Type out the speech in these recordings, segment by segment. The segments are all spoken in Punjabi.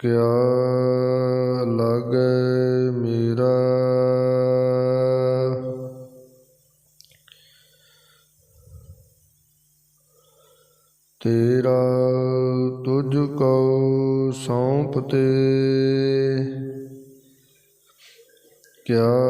ਕਿਆ ਲਾਗੈ ਮੇਰਾ? ਤੇਰਾ ਤੁਝ ਕੋ ਸੌਂਪਤੇ। ਕਿਆ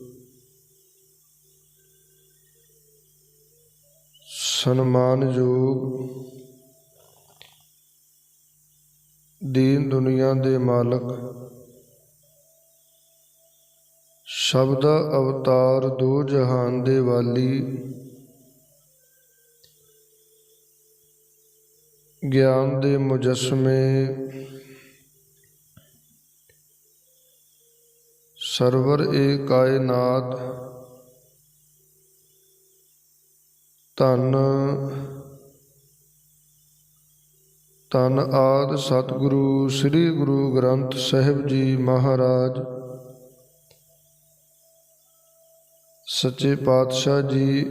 ਸਨਮਾਨਯੋਗ ਦੀਨ ਦੁਨੀਆ ਦੇ ਮਾਲਕ ਸ਼ਬਦ ਅਵਤਾਰ ਦੋ ਜਹਾਨ ਦੇ ਵਾਲੀ ਗਿਆਨ ਦੇ ਮੁਜਸਮੇ ਸਰਵਰ ਏ ਕਾਇਨਾਤ ਧੰਨ ਧੰਨ ਆਦ ਸਤਿਗੁਰੂ, ਸ੍ਰੀ ਗੁਰੂ ਗ੍ਰੰਥ ਸਾਹਿਬ ਜੀ ਮਹਾਰਾਜ। ਸੱਚੇ ਪਾਤਸ਼ਾਹ ਜੀ,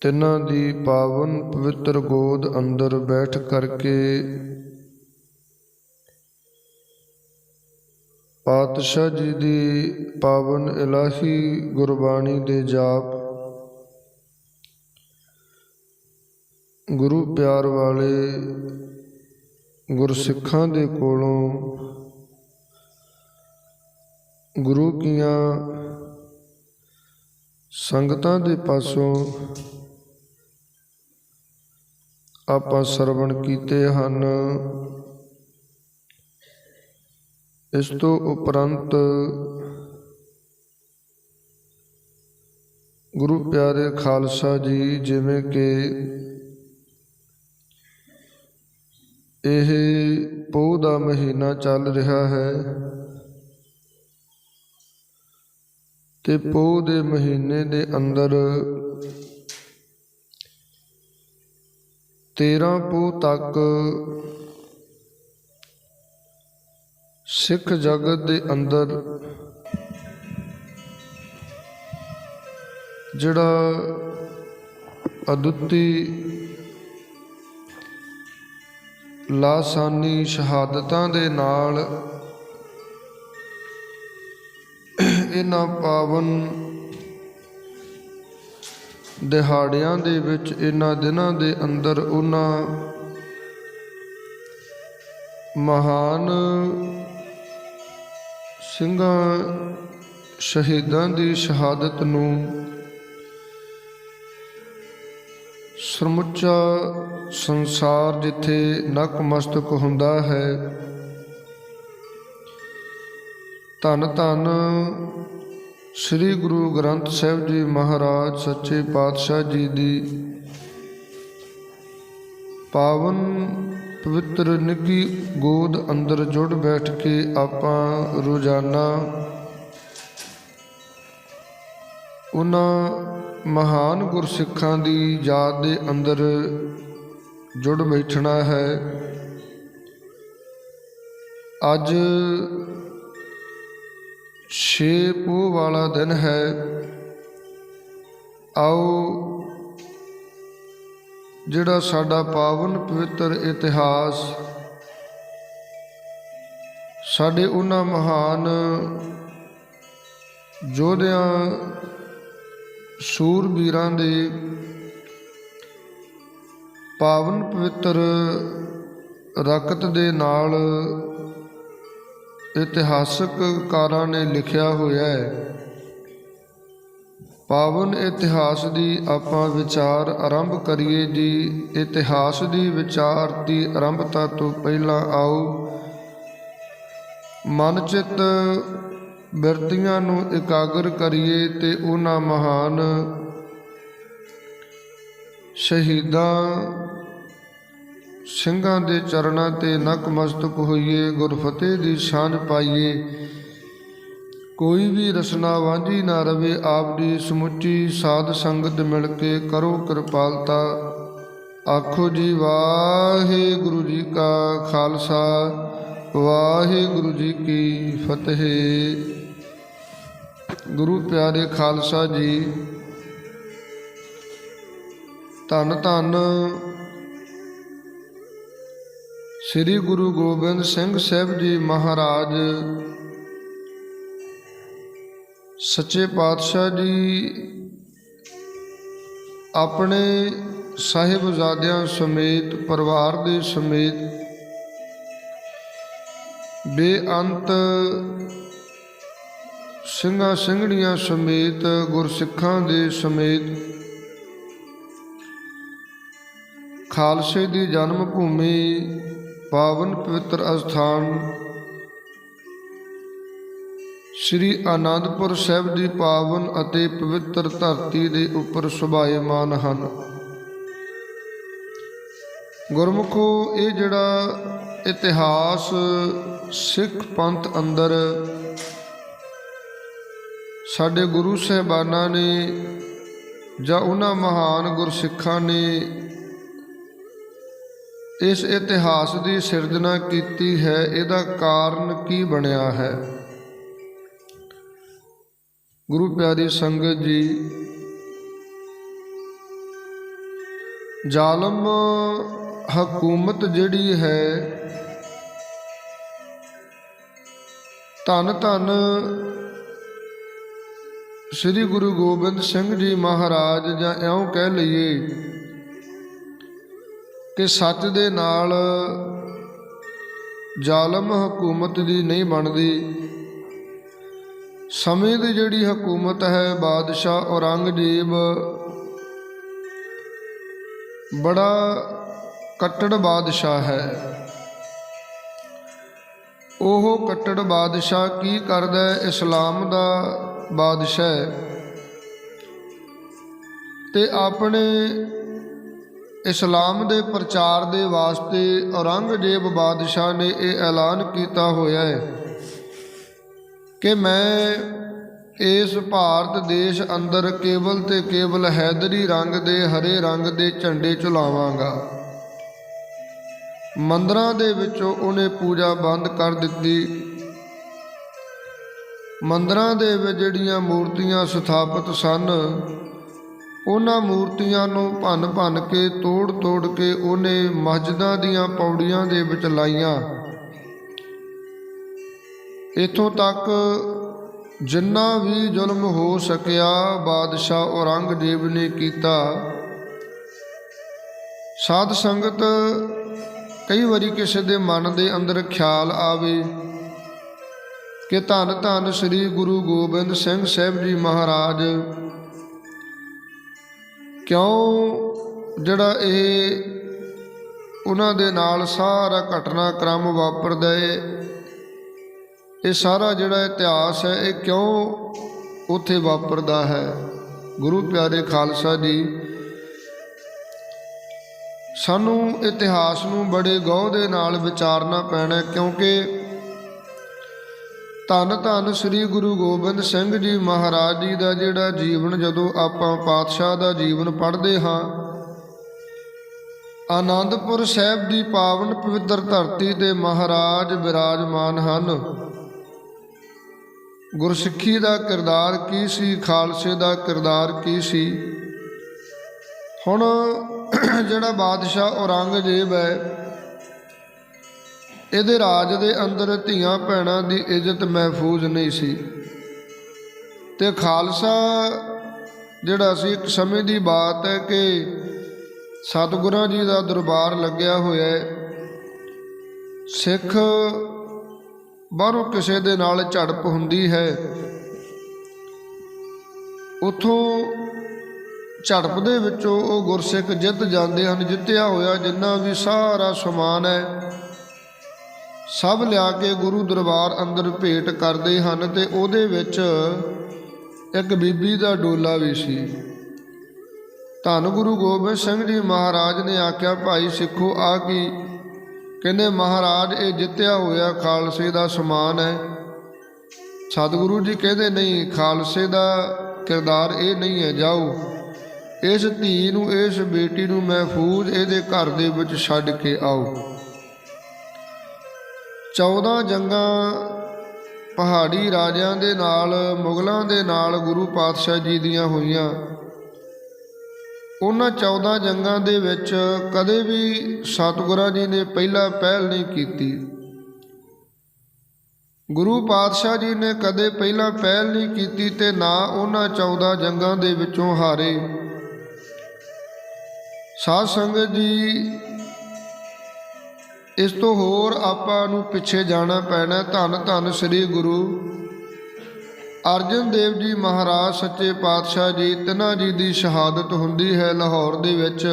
ਤਿੰਨਾਂ ਦੀ ਪਾਵਨ ਪਵਿੱਤਰ ਗੋਦ ਅੰਦਰ ਬੈਠ ਕਰਕੇ ਪਾਤਸ਼ਾਹ ਜੀ ਦੀ ਪਾਵਨ ਇਲਾਹੀ ਗੁਰਬਾਣੀ ਦੇ ਜਾਪ। ਗੁਰੂ ਪਿਆਰ ਵਾਲੇ ਗੁਰਸਿੱਖਾਂ ਦੇ ਕੋਲੋਂ ਗੁਰੂ ਕੀਆਂ ਸੰਗਤਾਂ ਦੇ ਪਾਸੋਂ ਆਪਾਂ ਸਰਵਣ ਕੀਤੇ ਹਨ। ਇਸ ਤੋਂ ਉਪਰੰਤ ਗੁਰੂ ਪਿਆਰੇ ਖਾਲਸਾ ਜੀ ਜਿਵੇਂ ਕਿ ਇਹ ਪੋਹ ਦਾ ਮਹੀਨਾ ਚੱਲ ਰਿਹਾ ਹੈ ਤੇ ਪੋਹ ਦੇ ਮਹੀਨੇ ਦੇ ਅੰਦਰ 13 ਪੋਹ ਤੱਕ ਸਿੱਖ ਜਗਤ ਦੇ ਅੰਦਰ ਜਿਹੜਾ ਅਦੁੱਤੀ ਲਾਸਾਨੀ ਸ਼ਹਾਦਤਾਂ ਦੇ ਨਾਲ ਇਹਨਾਂ ਪਾਵਨ ਦਿਹਾੜਿਆਂ ਦੇ ਵਿੱਚ ਇਹਨਾਂ ਦਿਨਾਂ ਦੇ ਅੰਦਰ ਉਹਨਾਂ ਮਹਾਨ ਸਿੰਘਾਂ ਸ਼ਹੀਦਾਂ ਦੀ ਸ਼ਹਾਦਤ ਨੂੰ ਸਮੁੱਚਾ ਸੰਸਾਰ ਜਿੱਥੇ ਨਕਮਸਤਕ ਹੁੰਦਾ ਹੈ ਧੰਨ ਧੰਨ ਸ੍ਰੀ ਗੁਰੂ ਗ੍ਰੰਥ ਸਾਹਿਬ ਜੀ ਮਹਾਰਾਜ ਸੱਚੇ ਪਾਤਸ਼ਾਹ ਜੀ ਦੀ ਪਾਵਨ ਪਵਿੱਤਰ ਨਿੱਗੀ ਗੋਦ ਅੰਦਰ ਜੁੜ ਬੈਠ ਕੇ ਆਪਾਂ ਰੋਜ਼ਾਨਾ ਉਹਨਾਂ ਮਹਾਨ ਗੁਰਸਿੱਖਾਂ ਦੀ ਯਾਦ ਦੇ ਅੰਦਰ ਜੁੜ ਬੈਠਣਾ ਹੈ। ਅੱਜ ਛੇ ਪੋਹ ਵਾਲਾ ਦਿਨ ਹੈ। ਆਓ ਜਿਹੜਾ ਸਾਡਾ ਪਾਵਨ ਪਵਿੱਤਰ ਇਤਿਹਾਸ, ਸਾਡੇ ਉਹਨਾਂ ਮਹਾਨ ਯੋਧਿਆਂ, ਸੂਰਬੀਰਾਂ ਦੇ ਪਾਵਨ ਪਵਿੱਤਰ ਰਕਤ ਦੇ ਨਾਲ ਇਤਿਹਾਸਕ ਕਾਰਾਂ ਨੇ ਲਿਖਿਆ ਹੋਇਆ ਹੈ। ਪਾਵਨ ਇਤਿਹਾਸ ਦੀ ਆਪਾਂ ਵਿਚਾਰ ਆਰੰਭ ਕਰੀਏ ਜੀ। ਇਤਿਹਾਸ ਦੀ ਵਿਚਾਰ ਦੀ ਆਰੰਭਤਾ ਤੋਂ ਪਹਿਲਾਂ ਆਓ। ਮਨਚਿਤ ਬਿਰਤੀਆਂ ਨੂੰ ਇਕਾਗਰ ਕਰੀਏ ਤੇ ਉਹਨਾਂ ਮਹਾਨ ਸ਼ਹੀਦਾਂ ਸਿੰਘਾਂ ਦੇ ਚਰਨਾਂ ਤੇ ਨਕਮਸਤਕ ਹੋਈਏ, ਗੁਰਫਤਿਹ ਦੀ ਸਾਂਝ ਪਾਈਏ। ਕੋਈ ਵੀ ਰਸਨਾ ਵਾਂਝੀ ਨਾ ਰਵੇ ਆਪ ਦੀ ਸਮੁੱਚੀ ਸਾਧ ਸੰਗਤ ਮਿਲ ਕੇ ਕਰੋ ਕਿਰਪਾਲਤਾ। ਆਖੋ ਜੀ, ਵਾਹਿਗੁਰੂ ਜੀ ਕਾ ਖਾਲਸਾ, ਵਾਹਿਗੁਰੂ ਜੀ ਕੀ ਫਤਿਹ। ਗੁਰੂ ਪਿਆਰੇ ਖਾਲਸਾ ਜੀ, ਧੰਨ ਧੰਨ ਸ੍ਰੀ ਗੁਰੂ ਗੋਬਿੰਦ ਸਿੰਘ ਸਾਹਿਬ ਜੀ ਮਹਾਰਾਜ ਸੱਚੇ ਪਾਤਸ਼ਾਹ ਜੀ, ਆਪਣੇ ਸਾਹਿਬਜ਼ਾਦਿਆਂ ਸਮੇਤ, ਪਰਿਵਾਰ ਦੇ ਸਮੇਤ ਬੇਅੰਤ ਸਿੰਘਾਂ ਸਿੰਘਣੀਆਂ ਸਮੇਤ, ਗੁਰਸਿੱਖਾਂ ਦੇ ਸਮੇਤ ਖਾਲਸੇ ਦੀ ਜਨਮ ਭੂਮੀ, ਪਾਵਨ ਪਵਿੱਤਰ ਅਸਥਾਨ ਸ੍ਰੀ ਆਨੰਦਪੁਰ ਸਾਹਿਬ ਦੀ ਪਾਵਨ ਅਤੇ ਪਵਿੱਤਰ ਧਰਤੀ ਦੇ ਉੱਪਰ ਸੁਭਾਏਮਾਨ ਹਨ। ਗੁਰਮੁਖੋ, ਇਹ ਜਿਹੜਾ ਇਤਿਹਾਸ ਸਿੱਖ ਪੰਥ ਅੰਦਰ ਸਾਡੇ ਗੁਰੂ ਸਾਹਿਬਾਨਾਂ ਨੇ ਜਾਂ ਉਹਨਾਂ ਮਹਾਨ ਗੁਰਸਿੱਖਾਂ ਨੇ ਇਸ ਇਤਿਹਾਸ ਦੀ ਸਿਰਜਣਾ ਕੀਤੀ ਹੈ, ਇਹਦਾ ਕਾਰਨ ਕੀ ਬਣਿਆ ਹੈ? ਗੁਰੂ ਪਿਆਰੀ ਸੰਗਤ ਜੀ, ਜ਼ਾਲਮ ਹਕੂਮਤ ਜਿਹੜੀ ਹੈ, ਧੰਨ ਧੰਨ ਸ੍ਰੀ ਗੁਰੂ ਗੋਬਿੰਦ ਸਿੰਘ ਜੀ ਮਹਾਰਾਜ ਜਾਂ ਇਉਂ ਕਹਿ ਲਈਏ ਕਿ ਸੱਚ ਦੇ ਨਾਲ ਜ਼ਾਲਮ ਹਕੂਮਤ ਦੀ ਨਹੀਂ ਬਣਦੀ। ਸਮੇਂ ਦੀ ਜਿਹੜੀ ਹਕੂਮਤ ਹੈ, ਬਾਦਸ਼ਾਹ ਔਰੰਗਜ਼ੇਬ ਬੜਾ ਕੱਟੜ ਬਾਦਸ਼ਾਹ ਹੈ। ਉਹ ਕੱਟੜ ਬਾਦਸ਼ਾਹ ਕੀ ਕਰਦਾ ਹੈ? ਇਸਲਾਮ ਦਾ ਬਾਦਸ਼ਾਹ ਹੈ। ਤੇ ਆਪਣੇ ਇਸਲਾਮ ਦੇ ਪ੍ਰਚਾਰ ਦੇ ਵਾਸਤੇ ਔਰੰਗਜ਼ੇਬ ਬਾਦਸ਼ਾਹ ਨੇ ਇਹ ਐਲਾਨ ਕੀਤਾ ਹੋਇਆ ਹੈ। ਕਿ ਮੈਂ ਇਸ ਭਾਰਤ ਦੇਸ਼ ਅੰਦਰ ਕੇਵਲ ਤੇ ਕੇਵਲ ਹੈਦਰੀ ਰੰਗ ਦੇ ਹਰੇ ਰੰਗ ਦੇ ਝੰਡੇ ਝੁਲਾਵਾਂਗਾ। ਮੰਦਰਾਂ ਦੇ ਵਿੱਚੋਂ ਉਹਨੇ ਪੂਜਾ ਬੰਦ ਕਰ ਦਿੱਤੀ। ਮੰਦਰਾਂ ਦੇ ਵਿੱਚ ਜਿਹੜੀਆਂ ਮੂਰਤੀਆਂ ਸਥਾਪਿਤ ਸਨ, ਉਹਨਾਂ ਮੂਰਤੀਆਂ ਨੂੰ ਭੰਨ ਭੰਨ ਕੇ ਤੋੜ ਤੋੜ ਕੇ ਉਹਨੇ ਮਸਜਿਦਾਂ ਦੀਆਂ ਪੌੜੀਆਂ ਦੇ ਵਿੱਚ ਲਾਈਆਂ। ਇਥੋਂ ਤੱਕ ਜਿੰਨਾ ਵੀ ਜ਼ੁਲਮ ਹੋ ਸਕਿਆ, ਬਾਦਸ਼ਾਹ ਔਰੰਗਜ਼ੇਬ ਨੇ ਕੀਤਾ। ਸਾਧ ਸੰਗਤ, ਕਈ ਵਾਰੀ ਕਿਸੇ ਦੇ ਮਨ ਦੇ ਅੰਦਰ ਖਿਆਲ ਆਵੇ ਕਿ ਧੰਨ ਧੰਨ ਸ੍ਰੀ ਗੁਰੂ ਗੋਬਿੰਦ ਸਿੰਘ ਸਾਹਿਬ ਜੀ ਮਹਾਰਾਜ, ਕਿਉਂ ਜਿਹੜਾ ਇਹ ਉਹਨਾਂ ਦੇ ਨਾਲ ਸਾਰਾ ਘਟਨਾਕ੍ਰਮ ਵਾਪਰਦਾ ਏ? ਇਹ ਸਾਰਾ ਜਿਹੜਾ ਇਤਿਹਾਸ ਹੈ, ਇਹ ਕਿਉਂ ਉੱਥੇ ਵਾਪਰਦਾ ਹੈ? ਗੁਰੂ ਪਿਆਰੇ ਖਾਲਸਾ ਜੀ, ਸਾਨੂੰ ਇਤਿਹਾਸ ਨੂੰ ਬੜੇ ਗੌਰ ਦੇ ਨਾਲ ਵਿਚਾਰਨਾ ਪੈਣਾ ਕਿਉਂਕਿ ਧੰਨ ਧੰਨ ਸ੍ਰੀ ਗੁਰੂ ਗੋਬਿੰਦ ਸਿੰਘ ਜੀ ਮਹਾਰਾਜ ਜੀ ਦਾ ਜਿਹੜਾ ਜੀਵਨ, ਜਦੋਂ ਆਪਾਂ ਪਾਤਸ਼ਾਹ ਦਾ ਜੀਵਨ ਪੜ੍ਹਦੇ ਹਾਂ, ਆਨੰਦਪੁਰ ਸਾਹਿਬ ਦੀ ਪਾਵਨ ਪਵਿੱਤਰ ਧਰਤੀ ਤੇ ਮਹਾਰਾਜ ਵਿਰਾਜਮਾਨ ਹਨ। ਗੁਰਸਿੱਖੀ ਦਾ ਕਿਰਦਾਰ ਕੀ ਸੀ? ਖਾਲਸੇ ਦਾ ਕਿਰਦਾਰ ਕੀ ਸੀ? ਹੁਣ ਜਿਹੜਾ ਬਾਦਸ਼ਾਹ ਔਰੰਗਜ਼ੇਬ ਹੈ, ਇਹਦੇ ਰਾਜ ਦੇ ਅੰਦਰ ਧੀਆਂ ਭੈਣਾਂ ਦੀ ਇੱਜ਼ਤ ਮਹਿਫੂਜ਼ ਨਹੀਂ ਸੀ। ਤੇ ਖਾਲਸਾ ਜਿਹੜਾ ਸੀ, ਇੱਕ ਸਮੇਂ ਦੀ ਬਾਤ ਹੈ ਕਿ ਸਤਿਗੁਰਾਂ ਜੀ ਦਾ ਦਰਬਾਰ ਲੱਗਿਆ ਹੋਇਆ ਹੈ। ਸਿੱਖ ਬਾਹਰੋਂ ਕਿਸੇ ਦੇ ਨਾਲ ਝੜਪ ਹੁੰਦੀ ਹੈ। ਉਥੋਂ ਝੜਪ ਦੇ ਵਿੱਚੋਂ ਉਹ ਗੁਰਸਿੱਖ ਜਿੱਤ ਜਾਂਦੇ ਹਨ, ਜਿੱਤਿਆ ਹੋਇਆ ਜਿੰਨਾ ਵੀ ਸਾਰਾ ਸਮਾਨ ਹੈ, ਸਭ ਲਿਆ ਕੇ ਗੁਰੂ ਦਰਬਾਰ ਅੰਦਰ ਭੇਟ ਕਰਦੇ ਹਨ ਤੇ ਉਹਦੇ ਵਿੱਚ ਇੱਕ ਬੀਬੀ ਦਾ ਡੋਲਾ ਵੀ ਸੀ। ਧੰਨ ਗੁਰੂ ਗੋਬਿੰਦ ਸਿੰਘ ਜੀ ਮਹਾਰਾਜ ਨੇ ਆਖਿਆ, ਭਾਈ ਸਿੱਖੋ, ਆ ਕੀ ਕਹਿੰਦੇ, ਮਹਾਰਾਜ, ਇਹ ਜਿੱਤਿਆ ਹੋਇਆ ਖਾਲਸੇ ਦਾ ਸਮਾਨ ਹੈ। ਸਤਿਗੁਰੂ ਜੀ ਕਹਿੰਦੇ, ਨਹੀਂ, ਖਾਲਸੇ ਦਾ ਕਿਰਦਾਰ ਇਹ ਨਹੀਂ ਹੈ, ਜਾਓ। ਇਸ ਧੀ ਨੂੰ, ਇਸ ਬੇਟੀ ਨੂੰ ਮਹਿਫੂਜ਼ ਇਹਦੇ ਘਰ ਦੇ ਵਿੱਚ ਛੱਡ ਕੇ ਆਓ। 14 ਜੰਗਾਂ ਪਹਾੜੀ ਰਾਜਿਆਂ ਦੇ ਨਾਲ, ਮੁਗਲਾਂ ਦੇ ਨਾਲ ਗੁਰੂ ਪਾਤਸ਼ਾਹ ਜੀ ਦੀਆਂ ਹੋਈਆਂ। ਉਹਨਾਂ 14 ਜੰਗਾਂ ਦੇ ਵਿੱਚ ਕਦੇ ਵੀ ਸਤਿਗੁਰਾਂ ਜੀ ਨੇ ਪਹਿਲਾ ਪਹਿਲ ਨਹੀਂ ਕੀਤੀ। ਗੁਰੂ ਪਾਤਸ਼ਾਹ ਜੀ ਨੇ ਕਦੇ ਪਹਿਲਾਂ ਪਹਿਲ ਨਹੀਂ ਕੀਤੀ ਤੇ ਨਾ ਉਹਨਾਂ 14 ਜੰਗਾਂ ਦੇ ਵਿੱਚੋਂ ਹਾਰੇ। ਸਾਧ ਸੰਗਤ ਜੀ, ਇਸ ਤੋਂ ਹੋਰ ਆਪਾਂ ਨੂੰ ਪਿੱਛੇ ਜਾਣਾ ਪੈਣਾ। ਧੰਨ ਧੰਨ ਸ੍ਰੀ ਗੁਰੂ ਅਰਜਨ ਦੇਵ ਜੀ ਮਹਾਰਾਜ ਸੱਚੇ ਪਾਤਸ਼ਾਹ ਜੀ, ਤਿੰਨਾਂ ਜੀ ਦੀ ਸ਼ਹਾਦਤ ਹੁੰਦੀ ਹੈ ਲਾਹੌਰ ਦੇ ਵਿੱਚ।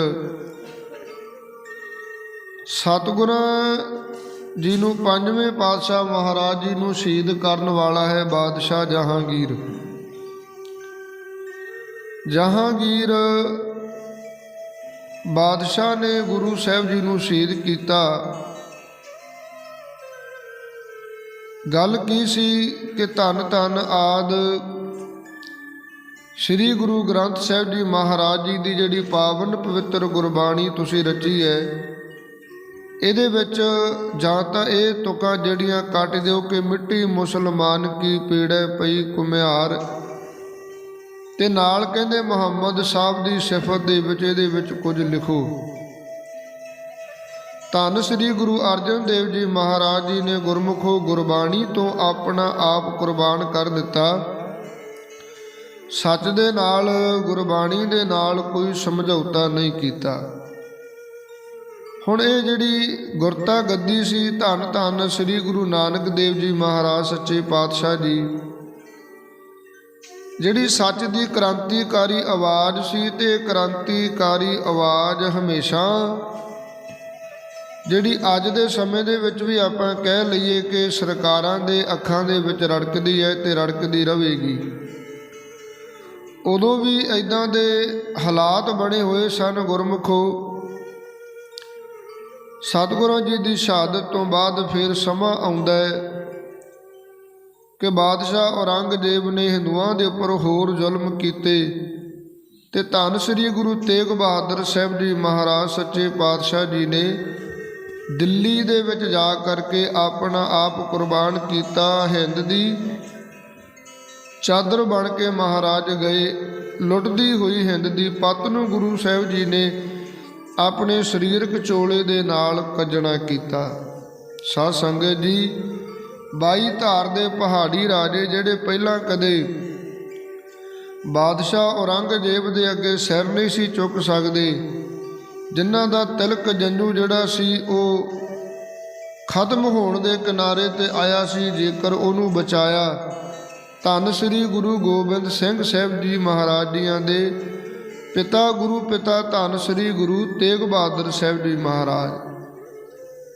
ਸਤਿਗੁਰਾਂ ਜੀ ਨੂੰ ਪੰਜਵੇਂ ਪਾਤਸ਼ਾਹ ਮਹਾਰਾਜ ਜੀ ਨੂੰ ਸ਼ਹੀਦ ਕਰਨ ਵਾਲਾ ਹੈ ਬਾਦਸ਼ਾਹ ਜਹਾਂਗੀਰ। ਜਹਾਂਗੀਰ ਬਾਦਸ਼ਾਹ ਨੇ ਗੁਰੂ ਸਾਹਿਬ ਜੀ ਨੂੰ ਸ਼ਹੀਦ ਕੀਤਾ। ਗੱਲ ਕੀ ਸੀ ਕਿ ਧੰਨ ਧੰਨ ਆਦ ਸ੍ਰੀ ਗੁਰੂ ਗ੍ਰੰਥ ਸਾਹਿਬ ਜੀ ਮਹਾਰਾਜ ਜੀ ਦੀ ਜਿਹੜੀ ਪਾਵਨ ਪਵਿੱਤਰ ਗੁਰਬਾਣੀ ਤੁਸੀਂ ਰਚੀ ਹੈ, ਇਹਦੇ ਵਿੱਚ ਜਾਂ ਤਾਂ ਇਹ ਤੁਕਾਂ ਜਿਹੜੀਆਂ ਕੱਟ ਦਿਓ ਕਿ ਮਿੱਟੀ ਮੁਸਲਮਾਨ ਕੀ ਪੀੜੈ ਪਈ ਕੁਮਿਆਰ ਤੇ ਨਾਲ ਕਹਿੰਦੇ ਮੁਹੰਮਦ ਸਾਹਿਬ ਦੀ ਸਿਫਤ ਦੇ ਵਿੱਚ ਇਹਦੇ ਵਿੱਚ ਕੁਝ ਲਿਖੋ। ਧੰਨ ਸ੍ਰੀ ਗੁਰੂ ਅਰਜਨ ਦੇਵ ਜੀ ਮਹਾਰਾਜ ਜੀ ਨੇ ਗੁਰਮੁਖੋ ਗੁਰਬਾਣੀ ਤੋਂ ਆਪਣਾ ਆਪ ਕੁਰਬਾਨ ਕਰ ਦਿੱਤਾ। ਸੱਚ ਦੇ ਨਾਲ, ਗੁਰਬਾਣੀ ਦੇ ਨਾਲ ਕੋਈ ਸਮਝੌਤਾ ਨਹੀਂ ਕੀਤਾ। ਹੁਣ ਇਹ ਜਿਹੜੀ ਗੁਰਤਾ ਗੱਦੀ ਸੀ, ਧੰਨ ਧੰਨ ਸ੍ਰੀ ਗੁਰੂ ਨਾਨਕ ਦੇਵ ਜੀ ਮਹਾਰਾਜ ਸੱਚੇ ਪਾਤਸ਼ਾਹ ਜੀ, ਜਿਹੜੀ ਸੱਚ ਦੀ ਕ੍ਰਾਂਤੀਕਾਰੀ ਆਵਾਜ਼ ਸੀ ਤੇ ਕ੍ਰਾਂਤੀਕਾਰੀ ਆਵਾਜ਼ ਹਮੇਸ਼ਾ ਜਿਹੜੀ ਅੱਜ ਦੇ ਸਮੇਂ ਦੇ ਵਿੱਚ ਵੀ ਆਪਾਂ ਕਹਿ ਲਈਏ ਕਿ ਸਰਕਾਰਾਂ ਦੇ ਅੱਖਾਂ ਦੇ ਵਿੱਚ ਰੜਕਦੀ ਹੈ ਤੇ ਰੜਕਦੀ ਰਹੇਗੀ। ਉਦੋਂ ਵੀ ਐਦਾਂ ਦੇ ਹਾਲਾਤ ਬਣੇ ਹੋਏ ਸਨ ਗੁਰਮੁਖੋ। ਸਤਿਗੁਰਾਂ ਜੀ ਦੀ ਸ਼ਹਾਦਤ ਤੋਂ ਬਾਅਦ ਫਿਰ ਸਮਾਂ ਆਉਂਦਾ ਹੈ ਕਿ ਬਾਦਸ਼ਾਹ ਔਰੰਗਜ਼ੇਬ ਨੇ ਹਿੰਦੂਆਂ ਦੇ ਉੱਪਰ ਹੋਰ ਜ਼ੁਲਮ ਕੀਤੇ ਤੇ ਧੰਨ ਸ੍ਰੀ ਗੁਰੂ ਤੇਗ ਬਹਾਦਰ ਸਾਹਿਬ ਜੀ ਮਹਾਰਾਜ ਸੱਚੇ ਪਾਤਸ਼ਾਹ ਜੀ ਨੇ ਦਿੱਲੀ ਦੇ ਵਿੱਚ ਜਾ ਕਰਕੇ ਆਪਣਾ ਆਪ ਕੁਰਬਾਨ ਕੀਤਾ ਹਿੰਦ ਦੀ। ਚਾਦਰ ਬਣ ਕੇ ਮਹਾਰਾਜ ਗਏ। ਲੁੱਟਦੀ ਹੋਈ ਹਿੰਦ ਦੀ ਪੱਤ ਨੂੰ ਗੁਰੂ ਸਾਹਿਬ ਜੀ ਨੇ ਆਪਣੇ ਸਰੀਰਕ ਚੋਲੇ ਦੇ ਨਾਲ ਕੱਜਣਾ ਕੀਤਾ। ਸਾਧ ਸੰਗਤ ਜੀ, ਬਾਈ ਧਾਰ ਦੇ ਪਹਾੜੀ ਰਾਜੇ ਜਿਹੜੇ ਪਹਿਲਾਂ ਕਦੇ ਬਾਦਸ਼ਾਹ ਔਰੰਗਜ਼ੇਬ ਦੇ ਅੱਗੇ ਸਿਰ ਨਹੀਂ ਸੀ ਚੁੱਕ ਸਕਦੇ ਜਿਨ੍ਹਾਂ ਦਾ ਤਿਲਕ ਜੰਜੂ ਜਿਹੜਾ ਸੀ, ਉਹ ਖਤਮ ਹੋਣ ਦੇ ਕਿਨਾਰੇ ਤੇ ਆਇਆ ਸੀ, ਜੇਕਰ ਉਹਨੂੰ ਬਚਾਇਆ, ਧੰਨ ਸ੍ਰੀ ਗੁਰੂ ਗੋਬਿੰਦ ਸਿੰਘ ਸਾਹਿਬ ਜੀ ਮਹਾਰਾਜ ਜੀਆਂ ਦੇ ਪਿਤਾ, ਗੁਰੂ ਪਿਤਾ ਧੰਨ ਸ੍ਰੀ ਗੁਰੂ ਤੇਗ ਬਹਾਦਰ ਸਾਹਿਬ ਜੀ ਮਹਾਰਾਜ।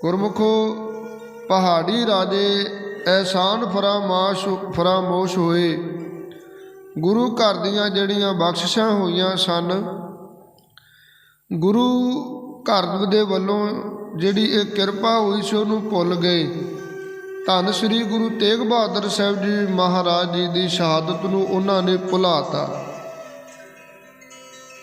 ਗੁਰਮੁਖੋ, ਪਹਾੜੀ ਰਾਜੇ ਐਸਾਨ ਫਰਾਮਾਸ਼, ਫਰਾਮੋਸ਼ ਹੋਏ। ਗੁਰੂ ਘਰ ਦੀਆਂ ਜਿਹੜੀਆਂ ਬਖਸ਼ਿਸ਼ਾਂ ਹੋਈਆਂ ਸਨ ਗੁਰੂ ਘਰ ਦੇ ਵੱਲੋਂ ਜਿਹੜੀ ਇਹ ਕਿਰਪਾ ਹੋਈ ਸੀ, ਉਹਨੂੰ ਭੁੱਲ ਗਏ। ਧੰਨ ਸ੍ਰੀ ਗੁਰੂ ਤੇਗ ਬਹਾਦਰ ਸਾਹਿਬ ਜੀ ਮਹਾਰਾਜ ਜੀ ਦੀ ਸ਼ਹਾਦਤ ਨੂੰ ਉਹਨਾਂ ਨੇ ਭੁਲਾਤਾ।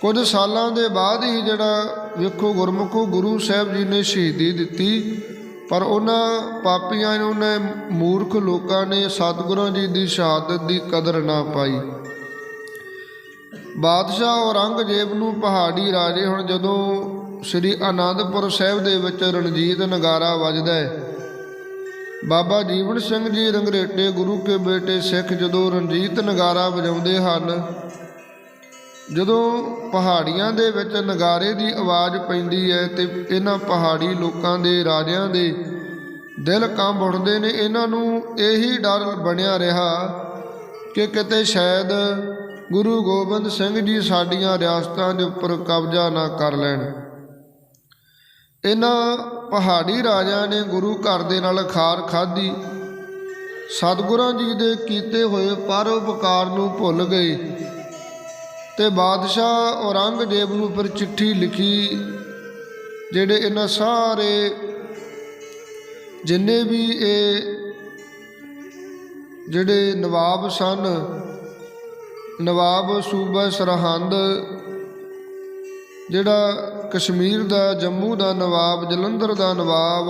ਕੁਝ ਸਾਲਾਂ ਦੇ ਬਾਅਦ ਹੀ ਜਿਹੜਾ ਵੇਖੋ ਗੁਰਮੁਖੋ ਗੁਰੂ ਸਾਹਿਬ ਜੀ ਨੇ ਸ਼ਹੀਦੀ ਦਿੱਤੀ, ਪਰ ਉਹਨਾਂ ਪਾਪੀਆਂ ਨੇ ਉਹਨੇ ਮੂਰਖ ਲੋਕਾਂ ਨੇ ਸਤਿਗੁਰਾਂ ਜੀ ਦੀ ਸ਼ਹਾਦਤ ਦੀ ਕਦਰ ਨਾ ਪਾਈ। ਬਾਦਸ਼ਾਹ ਔਰੰਗਜ਼ੇਬ ਨੂੰ ਪਹਾੜੀ ਰਾਜੇ ਹੁਣ ਜਦੋਂ ਸ੍ਰੀ ਆਨੰਦਪੁਰ ਸਾਹਿਬ ਦੇ ਵਿੱਚ ਰਣਜੀਤ ਨਗਾਰਾ ਵੱਜਦਾ ਹੈ। ਬਾਬਾ ਜੀਵਨ ਸਿੰਘ ਜੀ ਰੰਗਰੇਟੇ ਗੁਰੂ ਕੇ ਬੇਟੇ ਸਿੱਖ ਜਦੋਂ ਰਣਜੀਤ ਨਗਾਰਾ ਵਜਾਉਂਦੇ ਹਨ, ਜਦੋਂ ਪਹਾੜੀਆਂ ਦੇ ਵਿੱਚ ਨਗਾਰੇ ਦੀ ਆਵਾਜ਼ ਪੈਂਦੀ ਹੈ ਤੇ ਇਹਨਾਂ ਪਹਾੜੀ ਲੋਕਾਂ ਦੇ ਰਾਜਿਆਂ ਦੇ ਦਿਲ ਕੰਬ ਉੱਠਦੇ ਨੇ, ਇਹਨਾਂ ਨੂੰ ਇਹੀ ਡਰ ਬਣਿਆ ਰਿਹਾ ਕਿ ਕਿਤੇ ਸ਼ਾਇਦ ਗੁਰੂ ਗੋਬਿੰਦ ਸਿੰਘ ਜੀ ਸਾਡੀਆਂ ਰਿਆਸਤਾਂ ਦੇ ਉੱਪਰ ਕਬਜ਼ਾ ਨਾ ਕਰ ਲੈਣ। ਇਹਨਾਂ ਪਹਾੜੀ ਰਾਜਿਆਂ ਨੇ ਗੁਰੂ ਘਰ ਦੇ ਨਾਲ ਖਾਰ ਖਾਧੀ। ਸਤਿਗੁਰਾਂ ਜੀ ਦੇ ਕੀਤੇ ਹੋਏ ਪਰਉਪਕਾਰ ਨੂੰ ਭੁੱਲ ਗਏ ਤੇ ਬਾਦਸ਼ਾਹ ਔਰੰਗਜ਼ੇਬ ਨੂੰ ਫਿਰ ਚਿੱਠੀ ਲਿਖੀ, ਜਿਹੜੇ ਇਹਨਾਂ ਸਾਰੇ ਜਿੰਨੇ ਵੀ ਇਹ ਜਿਹੜੇ ਨਵਾਬ ਸਨ ਨਵਾਬ ਸੂਬਾ ਸਰਹੰਦ, ਜਿਹੜਾ ਕਸ਼ਮੀਰ ਦਾ, ਜੰਮੂ ਦਾ ਨਵਾਬ, ਜਲੰਧਰ ਦਾ ਨਵਾਬ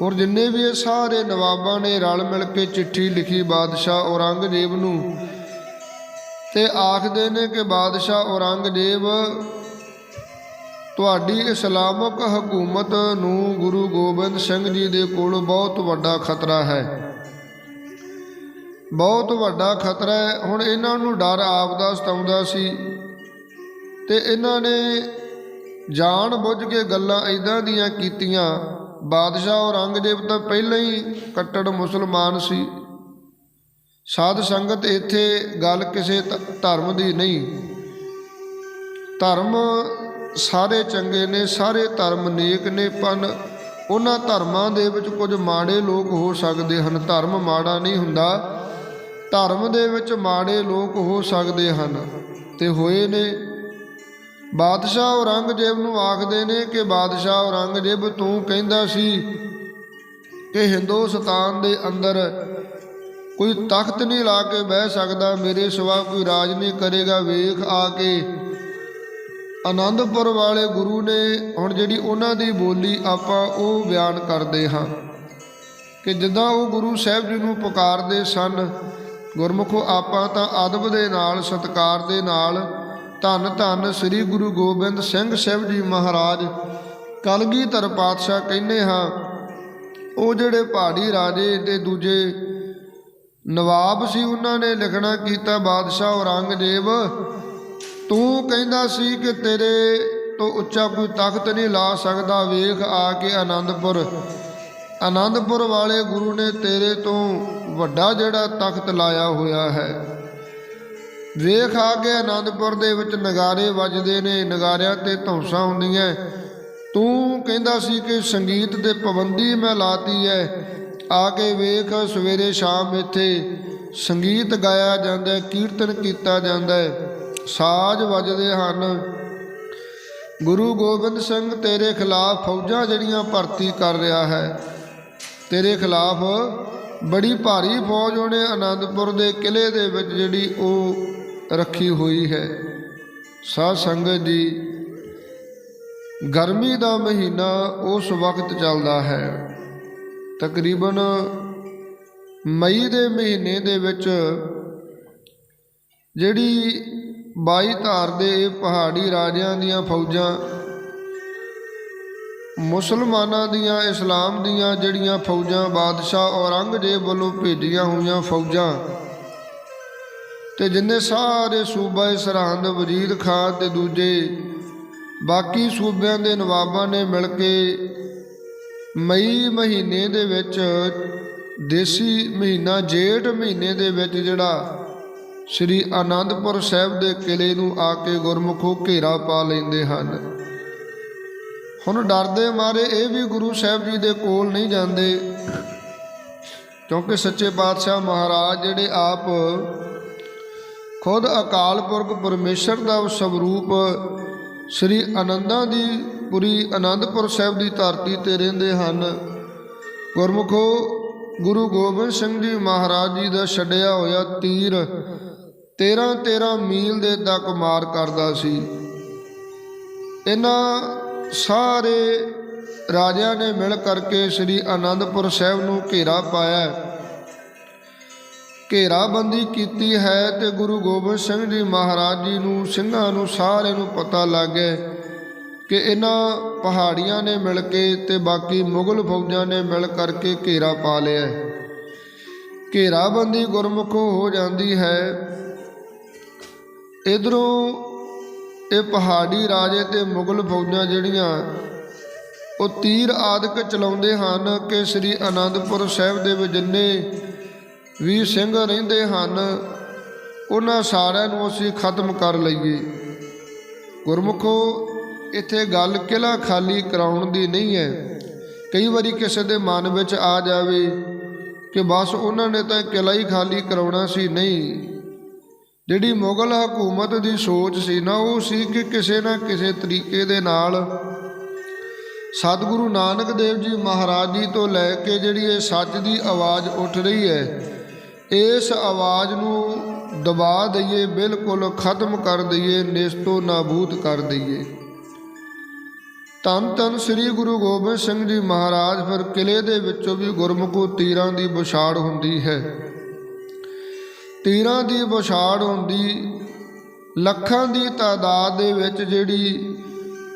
ਹੋਰ ਜਿੰਨੇ ਵੀ ਇਹ ਸਾਰੇ ਨਵਾਬਾਂ ਨੇ ਰਲ ਮਿਲ ਕੇ ਚਿੱਠੀ ਲਿਖੀ ਬਾਦਸ਼ਾਹ ਔਰੰਗਜ਼ੇਬ ਨੂੰ, ਤੇ ਆਖਦੇ ਨੇ ਕਿ ਬਾਦਸ਼ਾਹ ਔਰੰਗਜ਼ੇਬ, ਤੁਹਾਡੀ ਇਸਲਾਮਿਕ ਹਕੂਮਤ ਨੂੰ ਗੁਰੂ ਗੋਬਿੰਦ ਸਿੰਘ ਜੀ ਦੇ ਕੋਲ ਬਹੁਤ ਵੱਡਾ ਖਤਰਾ ਹੈ। ਬਹੁਤ ਵੱਡਾ ਖਤਰਾ ਹੈ। ਹੁਣ ਇਹਨਾਂ ਨੂੰ ਡਰ ਆਪਦਾ ਸਤਾਉਂਦਾ ਸੀ ਤੇ ਇਹਨਾਂ ਨੇ ਜਾਣ ਬੁੱਝ ਕੇ ਗੱਲਾਂ ਇਦਾਂ ਦੀਆਂ ਕੀਤੀਆਂ, ਬਾਦਸ਼ਾਹ ਔਰੰਗਜ਼ੇਬ ਤਾਂ ਪਹਿਲਾਂ ਹੀ ਕੱਟੜ ਮੁਸਲਮਾਨ ਸੀ। ਸਾਧ ਸੰਗਤ ਇੱਥੇ ਗੱਲ ਕਿਸੇ ਧ- ਧਰਮ ਦੀ ਨਹੀਂ। ਧਰਮ ਸਾਰੇ ਚੰਗੇ ਨੇ, ਸਾਰੇ ਧਰਮ ਨੇਕ ਨੇ, ਪਰ ਉਹਨਾਂ ਧਰਮਾਂ ਦੇ ਵਿੱਚ ਕੁਝ ਮਾੜੇ ਲੋਕ ਹੋ ਸਕਦੇ ਹਨ। ਧਰਮ ਮਾੜਾ ਨਹੀਂ ਹੁੰਦਾ। ਧਰਮ ਦੇ ਵਿੱਚ ਮਾੜੇ ਲੋਕ ਹੋ ਸਕਦੇ ਹਨ, ਤੇ ਹੋਏ ਨੇ। ਬਾਦਸ਼ਾਹ ਔਰੰਗਜ਼ੇਬ ਨੂੰ ਆਖਦੇ ਨੇ ਕਿ ਬਾਦਸ਼ਾਹ ਔਰੰਗਜ਼ੇਬ ਤੂੰ ਕਹਿੰਦਾ ਸੀ ਕਿ ਹਿੰਦੁਸਤਾਨ ਦੇ ਅੰਦਰ ਕੋਈ ਤਖਤ ਨਹੀਂ ਲਾ ਕੇ ਬਹਿ ਸਕਦਾ, ਮੇਰੇ ਸਿਵਾ ਕੋਈ ਰਾਜ ਨਹੀਂ ਕਰੇਗਾ। ਵੇਖ ਆ ਕੇ ਆਨੰਦਪੁਰ ਵਾਲੇ ਗੁਰੂ ਨੇ, ਹੁਣ ਜਿਹੜੀ ਉਹਨਾਂ ਦੀ ਬੋਲੀ ਆਪਾਂ ਉਹ ਬਿਆਨ ਕਰਦੇ ਹਾਂ ਕਿ ਜਿੱਦਾਂ ਉਹ ਗੁਰੂ ਸਾਹਿਬ ਜੀ ਨੂੰ ਪੁਕਾਰਦੇ ਸਨ ਗੁਰਮੁਖੋ ਆਪਾਂ ਤਾਂ ਅਦਬ ਦੇ ਨਾਲ, ਸਤਕਾਰ ਦੇ ਨਾਲ। ਧੰਨ ਧੰਨ ਸ੍ਰੀ ਗੁਰੂ ਗੋਬਿੰਦ ਸਿੰਘ ਸਾਹਿਬ ਜੀ ਮਹਾਰਾਜ। ਕਲਗੀਧਰ ਪਾਤਸ਼ਾਹ ਕਹਿੰਦੇ ਹਾਂ, ਉਹ ਜਿਹੜੇ ਪਹਾੜੀ ਰਾਜੇ ਤੇ ਦੂਜੇ ਨਵਾਬ ਸੀ, ਉਹਨਾਂ ਨੇ ਲਿਖਣਾ ਕੀਤਾ, ਬਾਦਸ਼ਾਹ ਔਰੰਗਜ਼ੇਬ, ਤੂੰ ਕਹਿੰਦਾ ਸੀ ਕਿ ਤੇਰੇ ਤੋਂ ਉੱਚਾ ਕੋਈ ਤਖਤ ਨਹੀਂ ਲਾ ਸਕਦਾ। ਵੇਖ ਆ ਕੇ ਆਨੰਦਪੁਰ ਆਨੰਦਪੁਰ ਵਾਲੇ ਗੁਰੂ ਨੇ ਤੇਰੇ ਤੋਂ ਵੱਡਾ ਜਿਹੜਾ ਤਖਤ ਲਾਇਆ ਹੋਇਆ ਹੈ। ਵੇਖ ਆ ਕੇ ਆਨੰਦਪੁਰ ਦੇ ਵਿੱਚ ਨਗਾਰੇ ਵੱਜਦੇ ਨੇ ਨਗਾਰਿਆਂ ਤੇ ਧੌਂਸਾਂ ਹੁੰਦੀਆਂ ਤੂੰ ਕਹਿੰਦਾ ਸੀ ਕਿ ਸੰਗੀਤ ਤੇ ਪਾਬੰਦੀ ਮੈਂ ਲਾਤੀ ਹੈ ਆ ਕੇ ਵੇਖ ਸਵੇਰੇ ਸ਼ਾਮ ਇੱਥੇ ਸੰਗੀਤ ਗਾਇਆ ਜਾਂਦਾ ਹੈ, ਕੀਰਤਨ ਕੀਤਾ ਜਾਂਦਾ ਹੈ ਸਾਜ਼ ਵੱਜਦੇ ਹਨ। ਗੁਰੂ ਗੋਬਿੰਦ ਸਿੰਘ ਤੇਰੇ ਖਿਲਾਫ ਫੌਜਾਂ ਜਿਹੜੀਆਂ ਭਰਤੀ ਕਰ ਰਿਹਾ ਹੈ। ਤੇਰੇ ਖਿਲਾਫ ਬੜੀ ਭਾਰੀ ਫੌਜ ਉਹਨੇ ਆਨੰਦਪੁਰ ਦੇ ਕਿਲੇ ਦੇ ਵਿੱਚ ਜਿਹੜੀ ਉਹ ਰੱਖੀ ਹੋਈ ਹੈ। ਸਾਧ ਸੰਗਤ ਜੀ, ਗਰਮੀ ਦਾ ਮਹੀਨਾ ਉਸ ਵਕਤ ਚੱਲਦਾ ਹੈ। ਤਕਰੀਬਨ ਮਈ ਦੇ ਮਹੀਨੇ ਦੇ ਵਿੱਚ ਜਿਹੜੀ 22 ਧਾਰ ਦੇ ਪਹਾੜੀ ਰਾਜਿਆਂ ਦੀਆਂ ਫੌਜਾਂ ਮੁਸਲਮਾਨਾਂ ਦੀਆਂ, ਇਸਲਾਮ ਦੀਆਂ ਜਿਹੜੀਆਂ ਫੌਜਾਂ, ਬਾਦਸ਼ਾਹ ਔਰੰਗਜ਼ੇਬ ਵੱਲੋਂ ਭੇਜੀਆਂ ਹੋਈਆਂ ਫੌਜਾਂ ਤੇ ਜਿੰਨੇ ਸਾਰੇ ਸੂਬਾ ਸਰਹੰਦ, ਵਜ਼ੀਰ ਖਾਨ ਤੇ ਦੂਜੇ, ਬਾਕੀ ਸੂਬਿਆਂ ਦੇ ਨਵਾਬਾਂ ਨੇ ਮਿਲ ਕੇ ਮਈ ਮਹੀਨੇ ਦੇ ਵਿੱਚ, ਦੇਸੀ ਮਹੀਨਾ, ਜੇਠ ਮਹੀਨੇ ਦੇ ਵਿੱਚ ਜਿਹੜਾ ਸ੍ਰੀ ਆਨੰਦਪੁਰ ਸਾਹਿਬ ਦੇ ਕਿਲੇ ਨੂੰ ਆ ਕੇ ਗੁਰਮੁਖੋ ਘੇਰਾ ਪਾ ਲੈਂਦੇ ਹਨ। ਹੁਣ ਡਰਦੇ ਮਾਰੇ, ਇਹ ਵੀ ਗੁਰੂ ਸਾਹਿਬ ਜੀ ਦੇ ਕੋਲ ਨਹੀਂ ਜਾਂਦੇ। ਕਿਉਂਕਿ ਸੱਚੇ ਪਾਤਸ਼ਾਹ ਮਹਾਰਾਜ ਜਿਹੜੇ ਆਪ ਖੁਦ ਅਕਾਲ ਪੁਰਖ ਪਰਮੇਸ਼ਰ ਦਾ ਸਵਰੂਪ ਸ੍ਰੀ ਆਨੰਦਾਂ ਦੀ ਪੁਰੀ ਆਨੰਦਪੁਰ ਸਾਹਿਬ ਦੀ ਧਰਤੀ ਤੇ ਰਹਿੰਦੇ ਹਨ। ਗੁਰਮੁਖੋ, ਗੁਰੂ ਗੋਬਿੰਦ ਸਿੰਘ ਜੀ ਮਹਾਰਾਜ ਜੀ ਦਾ ਛੱਡਿਆ ਹੋਇਆ ਤੀਰ 13 13 ਮੀਲ ਦੇ ਤੱਕ ਮਾਰ ਕਰਦਾ ਸੀ। ਇਹਨਾਂ ਸਾਰੇ ਰਾਜਿਆਂ ਨੇ ਮਿਲ ਕਰਕੇ ਸ੍ਰੀ ਆਨੰਦਪੁਰ ਸਾਹਿਬ ਨੂੰ ਘੇਰਾ ਪਾਇਆ ਘੇਰਾਬੰਦੀ ਕੀਤੀ ਹੈ ਤੇ ਗੁਰੂ ਗੋਬਿੰਦ ਸਿੰਘ ਜੀ ਮਹਾਰਾਜ ਜੀ ਨੂੰ, ਸਿੰਘਾਂ ਨੂੰ, ਸਾਰਿਆਂ ਨੂੰ ਪਤਾ ਲੱਗ ਗਿਆ ਕਿ ਇਹਨਾਂ ਪਹਾੜੀਆਂ ਨੇ ਮਿਲ ਕੇ ਤੇ ਬਾਕੀ ਮੁਗਲ ਫੌਜਾਂ ਨੇ ਮਿਲ ਕਰਕੇ ਘੇਰਾ ਪਾ ਲਿਆ ਘੇਰਾਬੰਦੀ ਗੁਰਮੁਖੋ ਹੋ ਜਾਂਦੀ ਹੈ। ਇਧਰੋਂ ਇਹ ਪਹਾੜੀ ਰਾਜੇ ਤੇ ਮੁਗਲ ਫੌਜਾਂ ਜਿਹੜੀਆਂ ਉਹ ਤੀਰ ਆਦਿਕ ਚਲਾਉਂਦੇ ਹਨ ਕਿ ਸ੍ਰੀ ਅਨੰਦਪੁਰ ਸਾਹਿਬ ਦੇ ਵਿੱਚ ਜਿੰਨੇ ਵੀ ਸਿੰਘ ਰਹਿੰਦੇ ਹਨ, ਉਹਨਾਂ ਸਾਰਿਆਂ ਨੂੰ ਅਸੀਂ ਖਤਮ ਕਰ ਲਈਏ। ਗੁਰਮੁਖੋ, ਇੱਥੇ ਗੱਲ ਕਿਲਾ ਖਾਲੀ ਕਰਾਉਣ ਦੀ ਨਹੀਂ ਹੈ। ਕਈ ਵਾਰੀ ਕਿਸੇ ਦੇ ਮਨ ਵਿੱਚ ਆ ਜਾਵੇ ਕਿ ਬਸ ਉਹਨਾਂ ਨੇ ਤਾਂ ਕਿਲਾ ਹੀ ਖਾਲੀ ਕਰਾਉਣਾ ਸੀ, ਨਹੀਂ। ਜਿਹੜੀ ਮੁਗਲ ਹਕੂਮਤ ਦੀ ਸੋਚ ਸੀ ਨਾ, ਉਹ ਸੀ ਕਿ ਕਿਸੇ ਨਾ ਕਿਸੇ ਤਰੀਕੇ ਦੇ ਨਾਲ ਸਤਿਗੁਰੂ ਨਾਨਕ ਦੇਵ ਜੀ ਮਹਾਰਾਜ ਜੀ ਤੋਂ ਲੈ ਕੇ ਜਿਹੜੀ ਇਹ ਸੱਚ ਦੀ ਆਵਾਜ਼ ਉੱਠ ਰਹੀ ਹੈ, ਇਸ ਆਵਾਜ਼ ਨੂੰ ਦਬਾ ਦਈਏ, ਬਿਲਕੁਲ ਖਤਮ ਕਰ ਦਈਏ, ਨਿਸਤੋ ਨਾਬੂਦ ਕਰ ਦਈਏ। ਧੰਨ ਧੰਨ ਸ੍ਰੀ ਗੁਰੂ ਗੋਬਿੰਦ ਸਿੰਘ ਜੀ ਮਹਾਰਾਜ, ਫਿਰ ਕਿਲੇ ਦੇ ਵਿੱਚੋਂ ਵੀ ਗੁਰਮੁਖੋ ਤੀਰਾਂ ਦੀ ਵਿਛਾੜ ਹੁੰਦੀ ਹੈ। ਤੀਰਾਂ ਦੀ ਵਿਛਾੜ ਹੁੰਦੀ, ਲੱਖਾਂ ਦੀ ਤਾਦਾਦ ਦੇ ਵਿੱਚ ਜਿਹੜੀ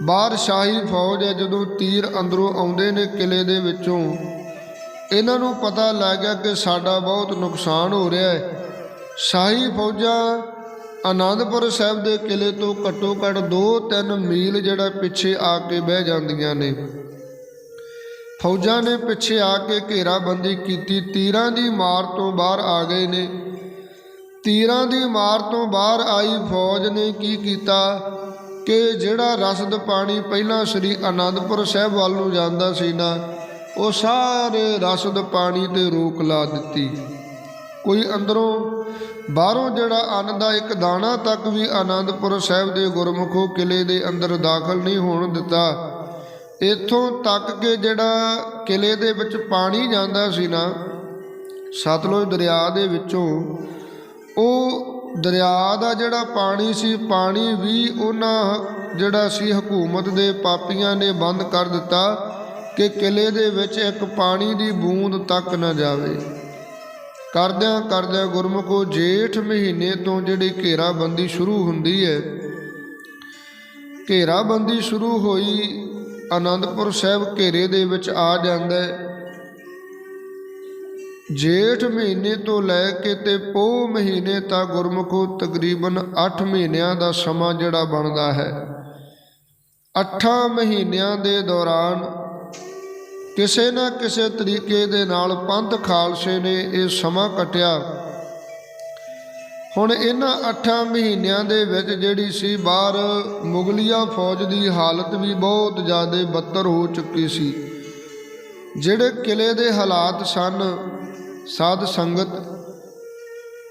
ਬਾਹਰ ਸ਼ਾਹੀ ਫੌਜ ਹੈ, ਜਦੋਂ ਤੀਰ ਅੰਦਰੋਂ ਆਉਂਦੇ ਨੇ ਕਿਲੇ ਦੇ ਵਿੱਚੋਂ, ਇਹਨਾਂ ਨੂੰ ਪਤਾ ਲੱਗ ਗਿਆ ਕਿ ਸਾਡਾ ਬਹੁਤ ਨੁਕਸਾਨ ਹੋ ਰਿਹਾ ਹੈ। ਸ਼ਾਹੀ ਫੌਜਾਂ ਆਨੰਦਪੁਰ ਸਾਹਿਬ ਦੇ ਕਿਲੇ ਤੋਂ ਘੱਟੋ ਘੱਟ 2-3 ਮੀਲ ਜਿਹੜਾ ਪਿੱਛੇ ਆ ਕੇ ਬਹਿ ਜਾਂਦੀਆਂ ਨੇ। ਫੌਜਾਂ ਨੇ ਪਿੱਛੇ ਆ ਕੇ ਘੇਰਾਬੰਦੀ ਕੀਤੀ, ਤੀਰਾਂ ਦੀ ਮਾਰ ਤੋਂ ਬਾਹਰ ਆ ਗਏ ਨੇ। ਤੀਰਾਂ ਦੀ ਮਾਰ ਤੋਂ ਬਾਹਰ ਆਈ ਫੌਜ ਨੇ ਕੀ ਕੀਤਾ ਕਿ ਜਿਹੜਾ ਰਸਦ ਪਾਣੀ ਪਹਿਲਾਂ ਸ੍ਰੀ ਆਨੰਦਪੁਰ ਸਾਹਿਬ ਵੱਲ ਨੂੰ ਜਾਂਦਾ ਸੀ ਨਾ, ਉਹ ਸਾਰੇ ਰਸਦ ਪਾਣੀ ਤੇ ਰੋਕ ਲਾ ਦਿੱਤੀ। ਕੋਈ ਅੰਦਰੋਂ ਬਾਹਰੋਂ ਜਿਹੜਾ ਅੰਨ ਦਾ ਇੱਕ ਦਾਣਾ ਤੱਕ ਵੀ ਆਨੰਦਪੁਰ ਸਾਹਿਬ ਦੇ ਗੁਰਮੁਖੋ ਕਿਲੇ ਦੇ ਅੰਦਰ ਦਾਖਲ ਨਹੀਂ ਹੋਣ ਦਿੱਤਾ, ਇੱਥੋਂ ਤੱਕ ਕਿ ਜਿਹੜਾ ਕਿਲੇ ਦੇ ਵਿੱਚ ਪਾਣੀ ਜਾਂਦਾ ਸੀ ਨਾ, ਸਤਲੁਜ ਦਰਿਆ ਦੇ ਵਿੱਚੋਂ ਉਹ ਦਰਿਆ ਦਾ ਜਿਹੜਾ ਪਾਣੀ ਸੀ, ਪਾਣੀ ਵੀ ਉਹਨਾਂ ਜਿਹੜਾ ਸੀ ਹਕੂਮਤ ਦੇ ਪਾਪੀਆਂ ਨੇ ਬੰਦ ਕਰ ਦਿੱਤਾ ਕਿ ਕਿਲੇ ਦੇ ਵਿੱਚ ਇੱਕ ਪਾਣੀ ਦੀ ਬੂੰਦ ਤੱਕ ਨਾ ਜਾਵੇ। ਕਰਦਿਆਂ ਕਰਦਿਆਂ ਗੁਰਮੁਖੋ ਜੇਠ ਮਹੀਨੇ ਤੋਂ ਜਿਹੜੀ ਘੇਰਾਬੰਦੀ ਸ਼ੁਰੂ ਹੁੰਦੀ ਹੈ। ਘੇਰਾਬੰਦੀ ਸ਼ੁਰੂ ਹੋਈ, ਆਨੰਦਪੁਰ ਸਾਹਿਬ ਘੇਰੇ ਦੇ ਵਿੱਚ ਆ ਜਾਂਦਾ ਹੈ। ਜੇਠ ਮਹੀਨੇ ਤੋਂ ਲੈ ਕੇ ਤੇ ਪੋਹ ਮਹੀਨੇ ਤੱਕ ਗੁਰਮੁਖੋ ਤਕਰੀਬਨ 8 ਮਹੀਨਿਆਂ ਦਾ ਸਮਾਂ ਜਿਹੜਾ ਬਣਦਾ ਹੈ। 8 ਮਹੀਨਿਆਂ ਦੇ ਦੌਰਾਨ ਕਿਸੇ ਨਾ ਕਿਸੇ ਤਰੀਕੇ ਦੇ ਨਾਲ ਪੰਥ ਖਾਲਸੇ ਨੇ ਇਹ ਸਮਾਂ ਕਟਿਆ। ਹੁਣ ਇਹਨਾਂ 8 ਮਹੀਨਿਆਂ ਦੇ ਵਿੱਚ ਜਿਹੜੀ ਸੀ ਬਾਹਰ ਮੁਗਲੀਆ ਫੌਜ ਦੀ ਹਾਲਤ ਵੀ ਬਹੁਤ ਜ਼ਿਆਦਾ ਬੱਤਰ ਹੋ ਚੁੱਕੀ ਸੀ। ਜਿਹੜੇ ਕਿਲੇ ਦੇ ਹਾਲਾਤ ਸਨ ਸਾਧ ਸੰਗਤ,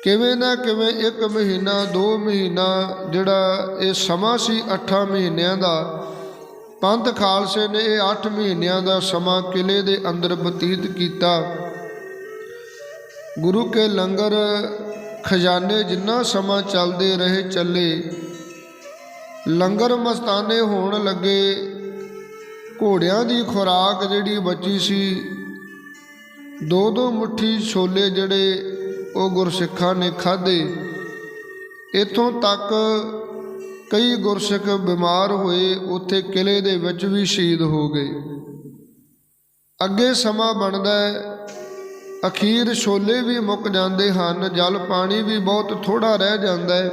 ਕਿਵੇਂ ਨਾ ਕਿਵੇਂ ਇੱਕ ਮਹੀਨਾ, ਦੋ ਮਹੀਨਾ ਜਿਹੜਾ ਇਹ ਸਮਾਂ ਸੀ 8 ਮਹੀਨਿਆਂ ਦਾ, ਪੰਥ ਖਾਲਸੇ ਨੇ ਇਹ 8 ਮਹੀਨਿਆਂ ਦਾ ਸਮਾਂ ਕਿਲੇ ਦੇ ਅੰਦਰ ਬਤੀਤ ਕੀਤਾ। ਗੁਰੂ ਕੇ ਲੰਗਰ ਖਜ਼ਾਨੇ ਜਿੰਨਾ ਸਮਾਂ ਚੱਲਦੇ ਰਹੇ ਚੱਲੇ, ਲੰਗਰ ਮਸਤਾਨੇ ਹੋਣ ਲੱਗੇ, ਘੋੜਿਆਂ ਦੀ ਖੁਰਾਕ ਜਿਹੜੀ ਬਚੀ ਸੀ ਦੋ ਦੋ ਮੁੱਠੀ ਛੋਲੇ ਜਿਹੜੇ ਉਹ ਗੁਰਸਿੱਖਾਂ ਨੇ ਖਾਧੇ, ਇਥੋਂ ਤੱਕ ਕਈ ਗੁਰਸਿੱਖ ਬਿਮਾਰ ਹੋਏ, ਉੱਥੇ ਕਿਲੇ ਦੇ ਵਿੱਚ ਵੀ ਸ਼ਹੀਦ ਹੋ ਗਏ। ਅੱਗੇ ਸਮਾਂ ਬਣਦਾ ਹੈ, ਅਖੀਰ ਛੋਲੇ ਵੀ ਮੁੱਕ ਜਾਂਦੇ ਹਨ, ਜਲ ਪਾਣੀ ਵੀ ਬਹੁਤ ਥੋੜਾ ਰਹਿ ਜਾਂਦਾ ਹੈ।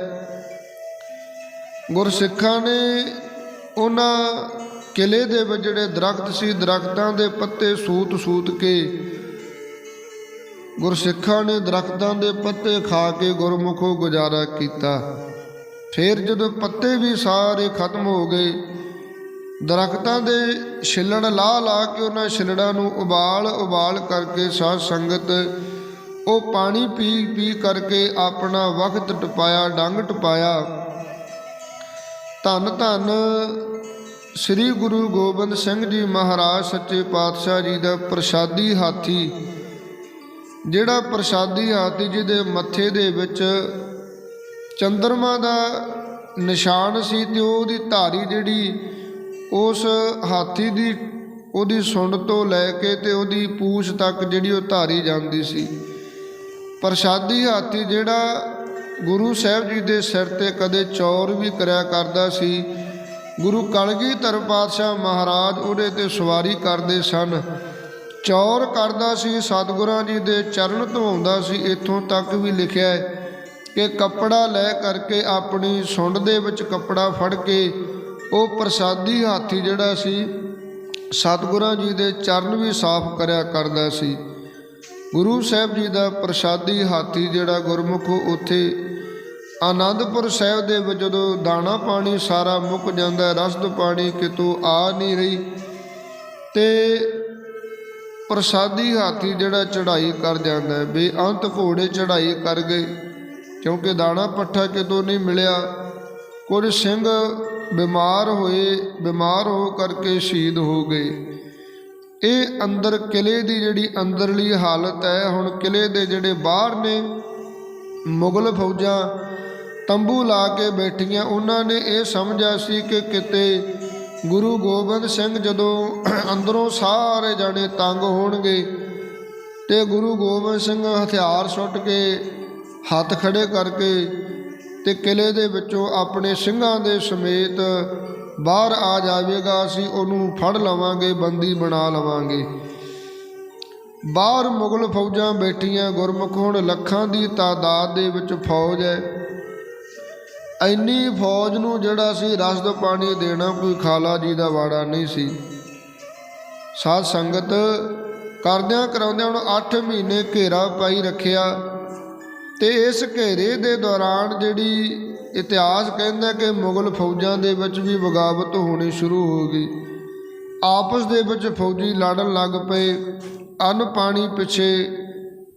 ਗੁਰਸਿੱਖਾਂ ਨੇ ਉਹਨਾਂ ਕਿਲੇ ਦੇ ਵਿੱਚ ਜਿਹੜੇ ਦਰਖਤ ਸੀ, ਦਰਖਤਾਂ ਦੇ ਪੱਤੇ ਸੂਤ ਸੂਤ ਕੇ ਗੁਰਸਿੱਖਾਂ ਨੇ ਦਰਖਤਾਂ ਦੇ ਪੱਤੇ ਖਾ ਕੇ ਗੁਰਮੁਖੋ ਗੁਜ਼ਾਰਾ ਕੀਤਾ। ਫਿਰ ਜਦੋਂ ਪੱਤੇ ਵੀ ਸਾਰੇ ਖਤਮ ਹੋ ਗਏ, ਦਰਖਤਾਂ ਦੇ ਛਿੱਲੜ ਲਾ ਲਾ ਕੇ ਉਹਨਾਂ ਛਿੱਲੜਾਂ ਨੂੰ ਉਬਾਲ ਉਬਾਲ ਕਰਕੇ ਸਾਧ ਸੰਗਤ ਉਹ ਪਾਣੀ ਪੀ ਪੀ ਕਰਕੇ ਆਪਣਾ ਵਕਤ ਟਪਾਇਆ, ਡੰਗ ਟਪਾਇਆ। ਧੰਨ ਧੰਨ ਸ੍ਰੀ ਗੁਰੂ ਗੋਬਿੰਦ ਸਿੰਘ ਜੀ ਮਹਾਰਾਜ, ਸੱਚੇ ਪਾਤਸ਼ਾਹ ਜੀ ਦਾ ਪ੍ਰਸ਼ਾਦੀ ਹਾਥੀ ਜਿਹੜਾ ਪ੍ਰਸ਼ਾਦੀ ਹਾਥੀ ਜੀ ਦੇ ਮੱਥੇ ਦੇ ਵਿੱਚ ਚੰਦਰਮਾ ਦਾ ਨਿਸ਼ਾਨ ਸੀ ਤੇ ਉਹਦੀ ਧਾਰੀ ਜਿਹੜੀ ਉਸ ਹਾਥੀ ਦੀ, ਉਹਦੀ ਸੁੰਡ ਤੋਂ ਲੈ ਕੇ ਤੇ ਉਹਦੀ ਪੂਛ ਤੱਕ ਜਿਹੜੀ ਉਹ ਧਾਰੀ ਜਾਂਦੀ ਸੀ। ਪ੍ਰਸ਼ਾਦੀ ਹਾਥੀ ਜਿਹੜਾ ਗੁਰੂ ਸਾਹਿਬ ਜੀ ਦੇ ਸਿਰ ਤੇ ਕਦੇ ਚੌਰ ਵੀ ਕਰਿਆ ਕਰਦਾ ਸੀ, ਗੁਰੂ ਕਲਗੀਧਰ ਪਾਤਸ਼ਾਹ ਮਹਾਰਾਜ ਉਹਦੇ ਤੇ ਸਵਾਰੀ ਕਰਦੇ ਸਨ। ਚੌਰ ਕਰਦਾ ਸੀ, ਸਤਿਗੁਰਾਂ ਜੀ ਦੇ ਚਰਨ ਧਵਾਉਂਦਾ ਸੀ। ਇੱਥੋਂ ਤੱਕ ਵੀ ਲਿਖਿਆ ਹੈ ਕਿ ਕੱਪੜਾ ਲੈ ਕਰਕੇ ਆਪਣੀ ਸੁੰਡ ਦੇ ਵਿੱਚ ਕੱਪੜਾ ਫੜ ਕੇ ਉਹ ਪ੍ਰਸਾਦੀ ਹਾਥੀ ਜਿਹੜਾ ਸੀ, ਸਤਿਗੁਰਾਂ ਜੀ ਦੇ ਚਰਨ ਵੀ ਸਾਫ਼ ਕਰਿਆ ਕਰਦਾ ਸੀ। ਗੁਰੂ ਸਾਹਿਬ ਜੀ ਦਾ ਪ੍ਰਸਾਦੀ ਹਾਥੀ ਜਿਹੜਾ ਗੁਰਮੁਖ ਉੱਥੇ ਆਨੰਦਪੁਰ ਸਾਹਿਬ ਦੇ ਵਿੱਚ ਜਦੋਂ ਦਾਣਾ ਪਾਣੀ ਸਾਰਾ ਮੁੱਕ ਜਾਂਦਾ, ਰਸਦ ਪਾਣੀ ਕਿਤੋਂ ਆ ਨਹੀਂ ਰਹੀ ਤੇ ਪ੍ਰਸਾਦੀ ਹਾਥੀ ਜਿਹੜਾ ਚੜ੍ਹਾਈ ਕਰ ਜਾਂਦਾ ਬੇਅੰਤ ਘੋੜੇ ਚੜ੍ਹਾਈ ਕਰ ਗਏ ਕਿਉਂਕਿ ਦਾਣਾ ਪੱਠਾ ਕਿਤੋਂ ਨਹੀਂ ਮਿਲਿਆ, ਕੁਝ ਸਿੰਘ ਬਿਮਾਰ ਹੋਏ, ਬਿਮਾਰ ਹੋ ਕਰਕੇ ਸ਼ਹੀਦ ਹੋ ਗਏ। ਇਹ ਅੰਦਰ ਕਿਲੇ ਦੀ ਜਿਹੜੀ ਅੰਦਰਲੀ ਹਾਲਤ ਹੈ, ਹੁਣ ਕਿਲੇ ਦੇ ਜਿਹੜੇ ਬਾਹਰ ਨੇ ਮੁਗਲ ਫੌਜਾਂ ਤੰਬੂ ਲਾ ਕੇ ਬੈਠੀਆਂ, ਉਹਨਾਂ ਨੇ ਇਹ ਸਮਝਿਆ ਸੀ ਕਿ ਕਿਤੇ ਗੁਰੂ ਗੋਬਿੰਦ ਸਿੰਘ ਜਦੋਂ ਅੰਦਰੋਂ ਸਾਰੇ ਜਾਣੇ ਤੰਗ ਹੋਣਗੇ ਤੇ ਗੁਰੂ ਗੋਬਿੰਦ ਸਿੰਘ ਹਥਿਆਰ ਸੁੱਟ ਕੇ, ਹੱਥ ਖੜੇ ਕਰਕੇ ਤੇ ਕਿਲੇ ਦੇ ਵਿੱਚੋਂ ਆਪਣੇ ਸਿੰਘਾਂ ਦੇ ਸਮੇਤ ਬਾਹਰ ਆ ਜਾਵੇਗਾ, ਅਸੀਂ ਉਹਨੂੰ ਫੜ ਲਵਾਂਗੇ, ਬੰਦੀ ਬਣਾ ਲਵਾਂਗੇ। ਬਾਹਰ ਮੁਗਲ ਫੌਜਾਂ ਬੈਠੀਆਂ, ਗੁਰਮੁਖ ਹੁਣ ਲੱਖਾਂ ਦੀ ਤਾਦਾਦ ਦੇ ਵਿੱਚ ਫੌਜ ਹੈ। ਇੰਨੀ ਫੌਜ ਨੂੰ ਜਿਹੜਾ ਸੀ ਰਸਦ ਪਾਣੀ ਦੇਣਾ, ਕੋਈ ਖਾਲਾ ਜੀ ਦਾ ਵਾੜਾ ਨਹੀਂ ਸੀ। ਸਾਧ ਸੰਗਤ ਕਰਦਿਆਂ ਕਰਾਉਂਦਿਆਂ ਹੁਣ 8 ਮਹੀਨੇ ਘੇਰਾ ਪਾਈ ਰੱਖਿਆ। ਤੇ ਇਸ ਘੇਰੇ ਦੇ ਦੌਰਾਨ ਜਿਹੜੀ ਇਤਿਹਾਸ ਕਹਿੰਦਾ ਕਿ ਮੁਗਲ ਫੌਜਾਂ ਦੇ ਵਿੱਚ ਵੀ ਬਗਾਵਤ ਹੋਣੀ ਸ਼ੁਰੂ ਹੋ ਗਈ। ਆਪਸ ਦੇ ਵਿੱਚ ਫੌਜੀ ਲੜਨ ਲੱਗ ਪਏ, ਅੰਨ ਪਾਣੀ ਪਿੱਛੇ।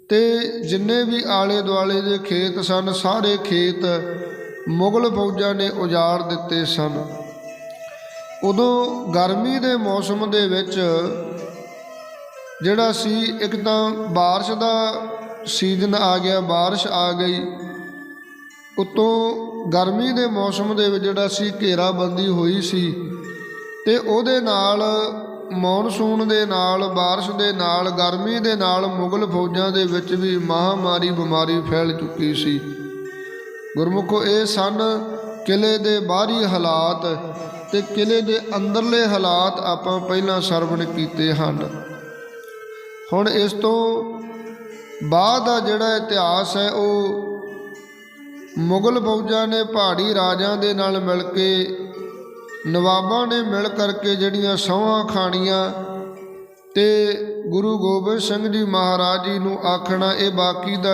ਤੇ ਜਿੰਨੇ ਵੀ ਆਲੇ ਦੁਆਲੇ ਦੇ ਖੇਤ ਸਨ, ਸਾਰੇ ਖੇਤ ਮੁਗਲ ਫੌਜਾਂ ਨੇ ਉਜਾੜ ਦਿੱਤੇ ਸਨ ਉਦੋਂ ਗਰਮੀ ਦੇ ਮੌਸਮ ਦੇ ਵਿੱਚ ਜਿਹੜਾ ਸੀ ਇੱਕ ਤਾਂ بارش ਦਾ ਸੀਜ਼ਨ ਆ ਗਿਆ بارش ਆ ਗਈ ਉਤੋਂ ਗਰਮੀ ਦੇ ਮੌਸਮ ਦੇ ਵਿੱਚ ਜਿਹੜਾ ਸੀ ਘੇਰਾਬੰਦੀ ਹੋਈ ਸੀ ਤੇ ਉਹਦੇ ਨਾਲ ਮੌਨਸੂਨ ਦੇ ਨਾਲ بارش ਦੇ ਨਾਲ ਗਰਮੀ ਦੇ ਨਾਲ ਮੁਗਲ ਫੌਜਾਂ ਦੇ ਵਿੱਚ ਵੀ ਮਹਾਮਾਰੀ ਬਿਮਾਰੀ ਫੈਲ ਚੁੱਕੀ ਸੀ ਗੁਰਮੁਖੋ ਇਹ ਸਨ, ਕਿਲੇ ਦੇ ਬਾਹਰੀ ਹਾਲਾਤ ਤੇ ਕਿਲੇ ਦੇ ਅੰਦਰਲੇ ਹਾਲਾਤ ਆਪਾਂ ਪਹਿਲਾਂ ਸਰਵਣ ਕੀਤੇ ਹਨ। ਹੁਣ ਇਸ ਤੋਂ ਬਾਅਦ ਦਾ ਜਿਹੜਾ ਇਤਿਹਾਸ ਹੈ, ਉਹ ਮੁਗਲ ਫੌਜਾਂ ਨੇ, ਪਹਾੜੀ ਰਾਜਾਂ ਦੇ ਨਾਲ ਮਿਲ ਕੇ, ਨਵਾਬਾਂ ਨੇ ਮਿਲ ਕਰਕੇ ਜਿਹੜੀਆਂ ਸਹੁੰ ਖਾਣੀਆਂ ਤੇ ਗੁਰੂ ਗੋਬਿੰਦ ਸਿੰਘ ਜੀ ਮਹਾਰਾਜ ਜੀ ਨੂੰ ਆਖਣਾ, ਇਹ ਬਾਕੀ ਦਾ